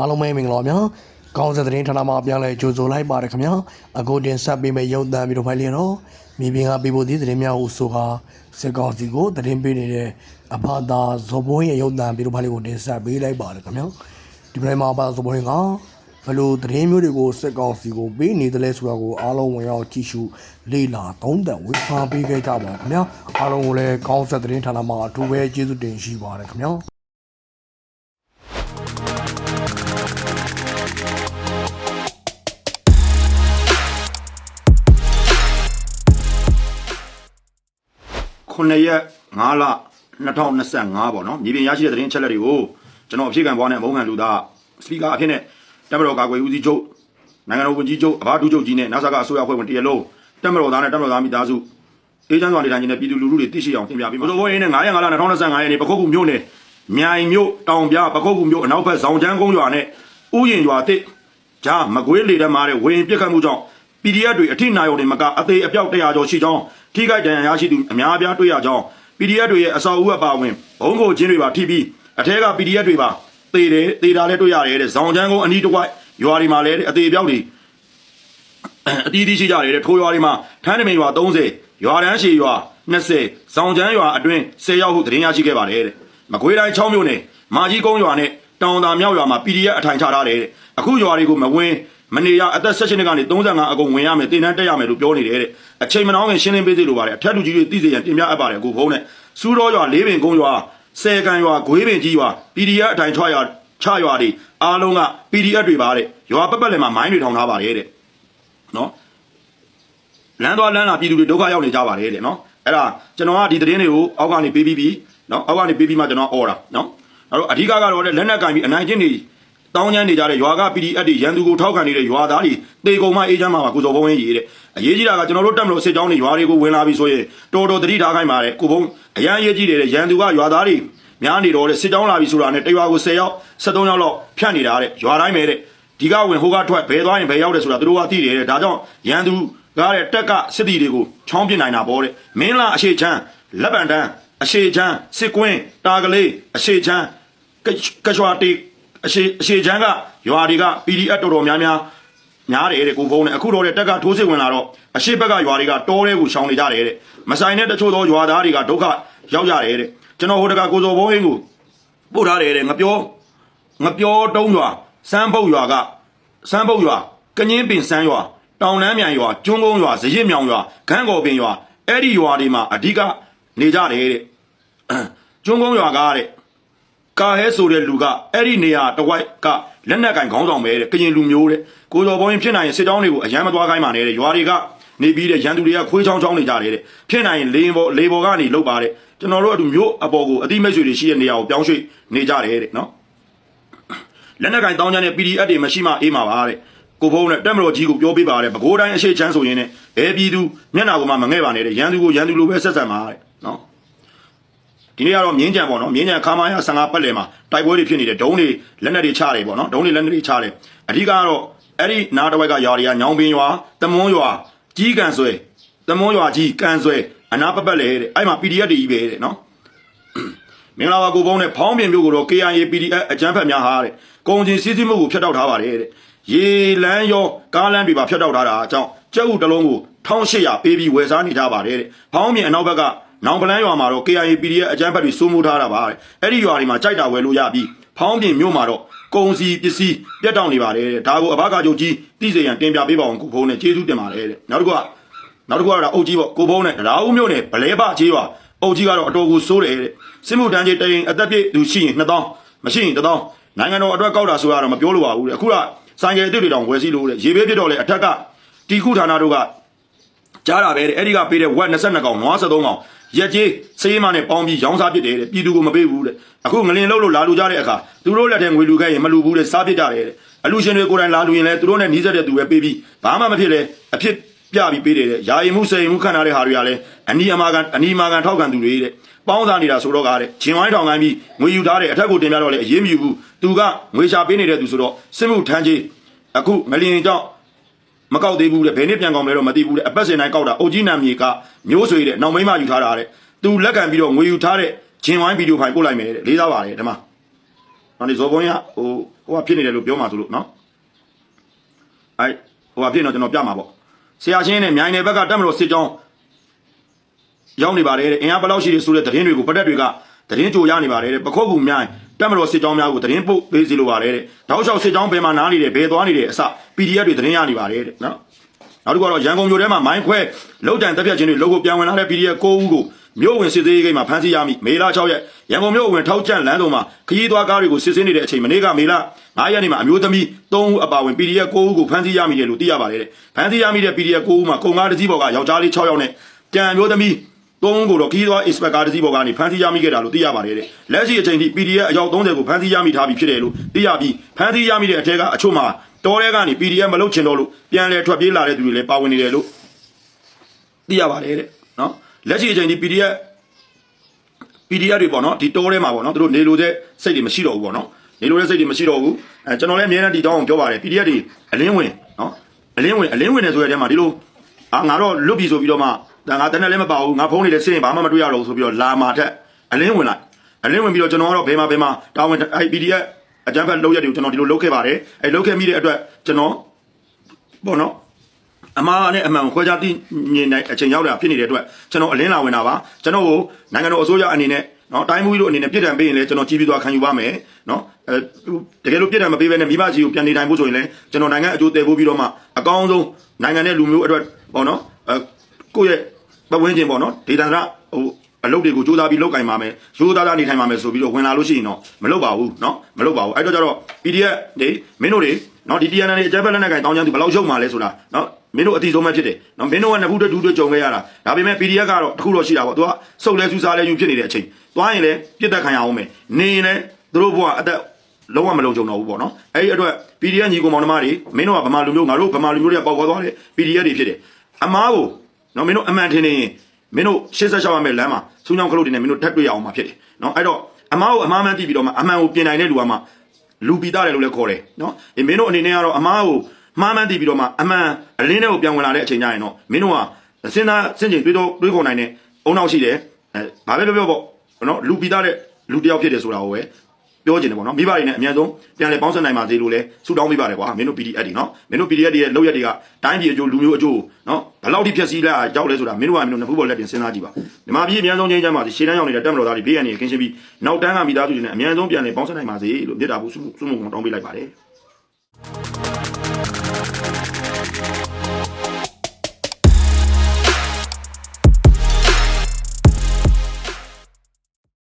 အားလုံးပဲမင်္ဂလာပါဗျာကောင်းစက်သတင်းဌာနမှာပြန်လဲကြိုဆိုလိုက်ပါတယ်ခင်ဗျာအခုတင်ဆက်ပေးမယ့်ရုပ်သံဗီဒီယိုဖိုင်လေးတော့မြေပြင်ကပေးဖို့ဒီသတင်းများကိုဆိုကာစစ်ကောင်စီကိုသတင်းပေးနေတဲ့အဖသာဇော်ဘုန်းရဲ့ရုပ်သံဗီဒီယိုဖိုင်လေးကိုတင်ဆက်ပေးလိုက်ပါတယ်ခင်ဗျာဒီပရိုင်မှာအဖသာဇော်ဘုန်းကဘယ်လိုသတင်းမျိုးတွေကိုစစ်ကောင်စီကိုပေးနေတယ်လဲဆိုတာကိုအားလုံးဝင်ရောက်ကြည့်ရှုလေ့လာသုံးသပ်ဝေဖန်ပေးခဲ့ကြပါခင်ဗျာအားလုံးကိုလည်းကောင်းစက်သတင်းဌာနမှာအထူးပဲကျေးဇူးတင်ရှိပါတယ်ခင်ဗျာ 9ရက်5လ2025ပေါ့နော်မြေပြင်ရရှိတဲ့သတင်းအချက်လက်တွေကိုကျွန်တော်အဖြစ်ကံပွားနဲ့အမုန်းခံလူသားစပီကာအဖြစ်နဲ့တက်မတော်ကာကွယ်ဦးစီးချုပ်နိုင်ငံတော်ဝန်ကြီးချုပ်အဘာဒုချုပ်ကြီးနဲ့နာဆာကအစိုးရအဖွဲ့ဝင်တရလုံးတက်မတော်သားနဲ့တက်မတော်သားမိသားစုအေးချမ်းစွာနေထိုင်နေတဲ့ပြည်သူလူထုတွေသိရှိအောင်တင်ပြပေးပါဘိုးဘိုးရင်းနဲ့9ရက်5လ2025ရက်နေ့ပခုတ်ကူမြို့နယ်မြိုင်မြို့တောင်ပြပခုတ်ကူမြို့အနောက်ဘက်ဇောင်ချမ်းကုန်းရွာနဲ့ဥယျင်ရွာတစ်ဂျာမကွေးလေထဲမှာတဲ့ဝင်းပြစ်ခတ်မှုကြောင့် PDF တွေအထိနာရုံတွေမကအသေးအပြောက်100ကျော်ရှိကြောင်း ထိခိုက်ဒဏ်ရာရရှိသူအများအပြားတွေ့ရကြောင်း PDF တွေရဲ့အဆောက်အဦအပါအဝင်ဘုံကိုချင်းတွေပါထိပြီးအထက်က PDF တွေပါသေတယ်သေတာလည်းတွေ့ရတယ်တဲ့ဇောင်ချမ်းကုန်းအနီးတစ်ဝိုက်ရွာတွေမှာလည်းအသေးအပြောက်တွေအတီးတီးရှိကြတယ်တဲ့ထိုးရွာတွေမှာထန်းတမင်ရွာ30ရွာတန်းရှည်ရွာ20ဇောင်ချမ်းရွာအတွင်း10ရောက်ဟုသတင်းရရှိခဲ့ပါတယ်တဲ့မကွေးတိုင်း6မြို့နယ်မာကြီးကုန်းရွာနဲ့တောင်သာမြောက်ရွာမှာ PDF အထိုင်ချထားတယ်တဲ့အခုရွာတွေကိုမဝင် မနေရအသက်16နှစ်ကနေ35အကုန်ဝင်ရမယ်တင်တန်းတက်ရမယ်လို့ပြောနေတယ်တဲ့အချိန်မနှောင်းခင်ရှင်းလင်းပေးစေလိုပါတယ်အထက်လူကြီးတွေသိစေရန်တင်ပြအပ်ပါတယ်အခုဖုန်းနဲ့စူးတော်ရွာလေးပင်ကုန်းရွာဆယ်ကန်ရွာဂွေးပင်ကြီးရွာ PDF အထိုင်ချရွာချရွာတွေအားလုံးက PDF တွေပါတဲ့ရွာပတ်ပတ်လည်မှာမိုင်းတွေထောင်ထားပါတယ်တဲ့နော်လမ်းသွားလမ်းလာပြည်သူတွေဒုက္ခရောက်နေကြပါတယ်တဲ့နော်အဲ့ဒါကျွန်တော်ကဒီသတင်းတွေကိုအောက်ကနေပေးပြီးပြီနော်အောက်ကနေပေးပြီးမှကျွန်တော်អော်တာနော်အဲ့တော့အဓိကကတော့တဲ့လက်နက်ကင်ပြီးအနိုင်ကျင့်နေ တောင်းကျမ်းနေကြတဲ့ရွာက PDF တွေရန်သူကိုထောက်ခံနေတဲ့ရွာသားတွေတေကုံမအေးချမ်းမှာပါကိုစော်ဘုံရေးရေးတဲ့အရေးကြီးတာကကျွန်တော်တို့တက်မလို့စစ်ကြောင်းတွေရွာတွေကိုဝင်လာပြီဆိုရင်တော်တော်တတိထားခိုင်းပါတယ်ကိုဘုံအရန်ရေးကြီးတယ်တဲ့ရန်သူကရွာသားတွေများနေတော့တဲ့စစ်ကြောင်းလာပြီဆိုတာနဲ့တရွာကို10ယောက်73ယောက်လောက်ဖြတ်နေတာတဲ့ရွာတိုင်းပဲတဲ့ဒီကဝင်ဟိုကထွက်ဘယ်သွားရင်ဘယ်ရောက်တယ်ဆိုတာသူတို့ကသိတယ်တဲ့ဒါကြောင့်ရန်သူကားတဲ့တက်ကစစ်တီတွေကိုချောင်းပြစ်နိုင်တာပေါ့တဲ့မင်းလာအရှိချမ်းလက်ပံတန်းအရှိချမ်းစစ်ကွင်းတာကလေးအရှိချမ်းကချွာတီ အရှိအရှိချမ်းကရွာတွေက PDF တော်တော်များများများတယ်တဲ့ကိုဖုံးနဲ့အခုတော့တဲ့တက်ကထိုးစစ်ဝင်လာတော့အရှိဘက်ကရွာတွေကတောထဲကိုရှောင်နေကြတယ်တဲ့မဆိုင်တဲ့တချို့သောရွာသားတွေကဒုက္ခရောက်ကြတယ်တဲ့ကျွန်တော်ဟိုတကကိုစော်ဘုံအင်းကိုပို့ထားတယ်တဲ့ငပြောငပြောတုံးရွာစမ်းပုတ်ရွာကစမ်းပုတ်ရွာကငင်းပင်စမ်းရွာတောင်နမ်းမြိုင်ရွာကျွန်းကုန်းရွာဇရစ်မြောင်ရွာခန်းကော်ပင်ရွာအဲ့ဒီရွာတွေမှာအဓိကနေကြတယ်တဲ့ကျွန်းကုန်းရွာကားတဲ့ ကာဟဲဆိုတဲ့လူကအဲ့ဒီနေရာတစ်ဝိုက်ကလက်နက်ကင်ခေါင်းဆောင်ပဲတဲ့ကရင်လူမျိုးတဲ့ကိုကျော်ဘုံရင်ဖြစ်နိုင်ရင်စစ်တောင်းတွေကိုအရန်မသွားခိုင်းပါနဲ့တဲ့ရွာတွေကနေပြီးတဲ့ရန်သူတွေကခွေးချောင်းချောင်းနေကြတယ်တဲ့ဖြစ်နိုင်ရင်လေဘောလေဘောကနေလုတ်ပါတဲ့ကျွန်တော်တို့အတူမျိုးအပေါ်ကိုအတိမိတ်ဆွေတွေရှိတဲ့နေရာကိုပြောင်းရွှေ့နေကြတယ်တဲ့နော်လက်နက်ကင်တောင်းကြတဲ့ PDF တွေမရှိမှအေးမှာပါတဲ့ကိုဖုံးနဲ့တက်မတော်ကြီးကိုပြောပြပါတဲ့ပဲခူးတိုင်းအရှိချမ်းဆိုရင်လည်းဘယ်ပြည်သူမျက်နာကိုမှမငဲ့ပါနဲ့တဲ့ရန်သူကိုရန်သူလိုပဲဆက်ဆံပါတဲ့နော် ဒီနေ့ကတော့မြင်းကြံပေါ့နော်မြင်းကြံခါမာရ15ပတ်လည်မှာတိုက်ပွဲတွေဖြစ်နေတယ်ဒုံးတွေလက်နက်တွေချတယ်ပေါ့နော်ဒုံးတွေလက်နက်တွေချတယ်အဓိကကတော့အဲ့ဒီနားတစ်ဝိုက်ကရွာတွေကညောင်ပင်ရွာတမွန်းရွာကြီးကန်ဆွဲတမွန်းရွာကြီးကန်ဆွဲအနာပတ်ပတ်လေတဲ့အဲ့မှာ PDF တွေကြီးပဲတဲ့နော်မင်္ဂလာပါကိုပေါင်းနဲ့ဖောင်းပြင်မျိုးကိုတော့ KIA PDF အကြမ်းဖက်များဟာတဲ့ကုံချင်းစီးစီးမှုကိုဖျက်တောက်ထားပါတယ်တဲ့ရေလန်းရောကားလန်းတွေပါဖျက်တောက်ထားတာအကြောင်းကျုပ်ဦးတစ်လုံးကို1800ပေးပြီးဝယ်စားနေကြပါတယ်တဲ့ဖောင်းပြင်အနောက်ဘက်က နောင်ပလန်းရွာမှာတော့ KIA PDF အကြမ်းဖက်တွေစိုးမိုးထားတာပါတဲ့အဲ့ဒီရွာတွေမှာကြိုက်တာဝယ်လို့ရပြီးဖောင်းပြင်မြို့မှာတော့ကုံစီပစ္စည်းပြတ်တောက်နေပါတယ်တဲ့ဒါကိုအဘကချုပ်ကြီးသိစေရန်တင်ပြပေးပါအောင်ကိုဖုန်းနဲ့ကျေးဇူးတင်ပါတယ်တဲ့နောက်တစ်ခုကနောက်တစ်ခုကတော့အုတ်ကြီးပေါ့ကိုဖုံးနဲ့ရာဦးမြို့နယ်ဗလဲပချေးရွာအုတ်ကြီးကတော့အတော်ကိုစိုးတယ်တဲ့စစ်မှုတန်းကြီးတရင်အသက်ပြည့်သူရှိရင်2000မရှိရင်1000နိုင်ငံတော်အတွက်ကောက်တာဆိုရတော့မပြောလို့ပါဘူးတဲ့အခုကဆိုင်ကယ်အစ်စ်တွေတောင်ဝယ်စီလို့တဲ့ရေဘေးပြစ်တော့လေအထက်ကတီခုဌာနတို့ကကြားတာပဲတဲ့အဲ့ဒီကပေးတဲ့ဝက်22ကောင်နွား73ကောင် ရက်ကြီးစေးမနဲ့ပေါင်းပြီးရောင်းစားပစ်တယ်တဲ့ပြည်သူကိုမပေးဘူးတဲ့အခုငလင်လုံးလို့လာလူကြတဲ့အခါသူတို့လက်ထဲငွေလူခဲ့ရင်မလူဘူးတဲ့စားပစ်ကြတယ်တဲ့အလူရှင်တွေကိုယ်တိုင်လာလူရင်လဲသူတို့နဲ့နီးစပ်တဲ့သူပဲပေးပြီးဘာမှမဖြစ်လဲအဖြစ်ပြပြီးပေးတယ်တဲ့ယာယီမှုစေယီမှုခံရတဲ့ဟာတွေကလည်းအနီအမာကန်အနီမာကန်ထောက်ခံသူတွေတဲ့ပေါင်းစားနေတာဆိုတော့ကားတဲ့ဂျင်ဝိုင်းထောင်ကိုင်းပြီးငွေယူထားတဲ့အထက်ကိုတင်ပြတော့လေအရေးမယူဘူးသူကငွေရှာပေးနေတဲ့သူဆိုတော့စစ်မှုထမ်းကြီးအခုငလျင်ကြောင့် မကောက်သေးဘူးတဲ့ဘယ်နှစ်ပြန်ကောင်းလဲတော့မသိဘူးတဲ့အပတ်စဉ်တိုင်းကောက်တာအုတ်ကြီးနံမြေကမျိုးဆွေတဲ့နောက်မိမယူထားတာတဲ့သူလက်ခံပြီးတော့ငွေယူထားတဲ့ဂျင်ဝိုင်းဗီဒီယိုဖိုင်ပို့လိုက်မယ်တဲ့လေးစားပါတယ်ဓမ္မနော်ဒီဇော်ဘုံရဟိုဟိုကဖြစ်နေတယ်လို့ပြောမှာဆိုလို့နော်အဲဟိုကဖြစ်နေတော့ကျွန်တော်ပြမှာပေါ့ဆရာချင်းနဲ့မြိုင်နယ်ဘက်ကတက်မလို့စစ်ကြောင်းရောက်နေပါတယ်တဲ့အင်အားဘယ်လောက်ရှိတယ်ဆိုတဲ့သတင်းတွေကိုပတက်တွေကသတင်းကြိုရနေပါတယ်တဲ့ပခုတ်ကူမြိုင် တက်မလို့စစ်ကြောင်းများကိုသတင်းပို့ပေးစီလိုပါတယ်တဲ့တောက်လျှောက်စစ်ကြောင်းဘယ်မှာနားနေတယ်ဘယ်သွားနေတယ်အစ PDF တွေသတင်းရနေပါတယ်တဲ့နော်နောက်တစ်ခုကတော့ရန်ကုန်မြို့ထဲမှာမိုင်းခွဲလောက်တန်တက်ပြတ်ခြင်းတွေလောကိုပြန်ဝင်လာတဲ့ PDF 9ဦးကိုမြို့ဝင်စစ်သေးဂိတ်မှာဖမ်းဆီးရမိမေလ6ရက်ရန်ကုန်မြို့ဝင်ထောက်ကျန့်လမ်းတုံမှာခရီးသွားကားတွေကိုစစ်ဆေးနေတဲ့အချိန်မနေ့ကမေလ9ရက်နေ့မှာအမျိုးသမီး3ဦးအပါအဝင် PDF 9ဦးကိုဖမ်းဆီးရမိတယ်လို့သိရပါတယ်တဲ့ဖမ်းဆီးရမိတဲ့ PDF 9ဦးမှာကုန်ကားတစ်စီးပေါ်ကယောက်ျားလေး6ယောက်နဲ့ကြံအမျိုးသမီး သုံးဦးကိုတော့ခီးသွား inspector တစ်စီးပေါ်ကနေဖမ်းဆီးရမိခဲ့တာလို့သိရပါတယ်တဲ့လက်ရှိအချိန်ထိ PDF အယောက်30ကိုဖမ်းဆီးရမိထားပြီဖြစ်တယ်လို့သိရပြီးဖမ်းဆီးရမိတဲ့အထက်ကအချို့မှာတော်ရဲကနေ PDF မလုပ်ချင်တော့လို့ပြန်လဲထွက်ပြေးလာတဲ့သူတွေလည်းပါဝင်နေတယ်လို့သိရပါတယ်တဲ့နော်လက်ရှိအချိန်ဒီ PDF PDF တွေပေါ့နော်ဒီတိုးထဲမှာပေါ့နော်သူတို့နေလို့တဲ့စိတ်တွေမရှိတော့ဘူးပေါ့နော်နေလို့တဲ့စိတ်တွေမရှိတော့ဘူးအဲကျွန်တော်လည်းအများနဲ့ဒီတောင်းအောင်ပြောပါတယ် PDF တွေအလင်းဝင်နော်အလင်းဝင်အလင်းဝင်နေဆိုတဲ့တဲမှာဒီလိုအာငါတော့လွတ်ပြီဆိုပြီးတော့မှ ဒါငါတန်းနဲ့လည်းမပါဘူးငါဖုန်းနေလည်းစရင်ဘာမှမတွေ့ရတော့ဘူးဆိုပြီးတော့လာမာထက်အလင်းဝင်လိုက်အလင်းဝင်ပြီးတော့ကျွန်တော်ကတော့ဘယ်မှာဘယ်မှာတာဝန်အဲ PDF အကြမ်းဖက်လုပ်ရက်တွေကိုကျွန်တော်ဒီလိုလုပ်ခဲ့ပါတယ်အဲလုပ်ခဲ့မိတဲ့အတွက်ကျွန်တော်ပေါ့နော်အမှားနဲ့အမှန်ကိုခွဲခြားသိမြင်တဲ့အချိန်ရောက်လာဖြစ်နေတဲ့အတွက်ကျွန်တော်အလင်းလာဝင်တာပါကျွန်တော်ကိုနိုင်ငံတော်အစိုးရအနေနဲ့နော်တိုင်းမှုကြီးတို့အနေနဲ့ပြည်ထံပေးရင်လည်းကျွန်တော်ကြည်ပြီးသွားခံယူပါမယ်နော်အဲတကယ်လို့ပြည်ထံမပေးဘဲနဲ့မိဘကြီးကိုပြန်နေတိုင်းဖို့ဆိုရင်လည်းကျွန်တော်နိုင်ငံအကျိုးတည်ဖို့ပြီးတော့မှအကောင်းဆုံးနိုင်ငံနဲ့လူမျိုးအတွက်ပေါ့နော်အဲ ကိုယ့်ရဲ့ပတ်ဝန်းကျင်ပေါ့နော်ဒေသန္တရဟိုအလုပ်တွေကိုစူးစမ်းပြီးလုပ်ကင်ပါမယ်ရိုးသားသားနေထိုင်ပါမယ်ဆိုပြီးတော့ဝင်လာလို့ရှိရင်တော့မလုပ်ပါဘူးเนาะမလုပ်ပါဘူးအဲ့တော့ကျတော့ PDF တွေမင်းတို့တွေเนาะဒီ TNN တွေအကြမ်းဖက်လက်နက်ကင်တောင်းချမ်းသူဘယ်လောက်ရုပ်မှလဲဆိုတာเนาะမင်းတို့အတိဆုံးပဲဖြစ်တယ်เนาะမင်းတို့ကနှစ်ခုတည်းတူတူကြုံခဲ့ရတာဒါပေမဲ့ PDF ကတော့တစ်ခုတော့ရှိတာပေါ့သူကစုပ်လဲစူးစားလဲယူဖြစ်နေတဲ့အချိန်သွားရင်လည်းပြစ်တက်ခံရအောင်မယ်နေရင်လည်းသူတို့ဘဝအသက်လုံးဝမလုံခြုံတော့ဘူးပေါ့နော်အဲ့ဒီအတွက် PDF ညီကောင်မောင်နှမတွေမင်းတို့ကဗမာလူမျိုးငါတို့ဗမာလူမျိုးတွေကပေါက်သွားတယ် PDF တွေဖြစ်တယ်အမားကို နော်မင်းတို့အမှန်ထင်နေရင်မင်းတို့ရှေ့ဆက်ရှောက်ရမယ့်လမ်းမှာစူးညောင်းခလုတ်တွေနဲ့မင်းတို့ထပ်တွေ့ရအောင်မှာဖြစ်တယ်နော်အဲ့တော့အမားကိုအမားမှန်းသိပြီးတော့မှအမှန်ကိုပြင်နိုင်တဲ့လူကမှလူပီတာတယ်လို့လည်းခေါ်တယ်နော်ဒီမင်းတို့အနေနဲ့ကတော့အမားကိုမှားမှန်းသိပြီးတော့မှအမှန်အလင်းတဲ့ကိုပြန်ဝင်လာတဲ့အချိန်ကျရင်တော့မင်းတို့ကစဉ်းစားစဉ်းကျင်တွေးတော့တွေးခေါ်နိုင်တဲ့အုံနောက်ရှိတယ်အဲဘာပဲပြောပြောပေါ့နော်လူပီတာတဲ့လူတစ်ယောက်ဖြစ်တယ်ဆိုတာကိုပဲ ပြောချင်တယ်ပေါ့နော်မိဘတွေနဲ့အများဆုံးပြန်လဲပေါင်းစပ်နိုင်ပါသေးလို့လဲဆုတောင်းပေးပါတယ်ကွာမင်းတို့ PDF တွေနော်မင်းတို့ PDF တွေရဲ့လောက်ရက်တွေကတိုင်းပြည်အကျိုးလူမျိုးအကျိုးနော်ဘယ်လောက်ထိဖြည့်ဆည်းလာရောက်လဲဆိုတာမင်းတို့ကမင်းတို့နှစ်ဖူးပေါ်လက်တင်စဉ်းစားကြည့်ပါဒီမှာပြည်အများဆုံးချင်းချမ်းပါစီရှေ့တန်းရောက်နေတဲ့တက်မတော်သားတွေဘေးရန်နေကင်းရှင်းပြီးနောက်တန်းကမိသားစုတွေနဲ့အများဆုံးပြန်လဲပေါင်းစပ်နိုင်ပါစေလို့မြစ်တာဘူးဆုဆုမုံတောင်းပေးလိုက်ပါတယ်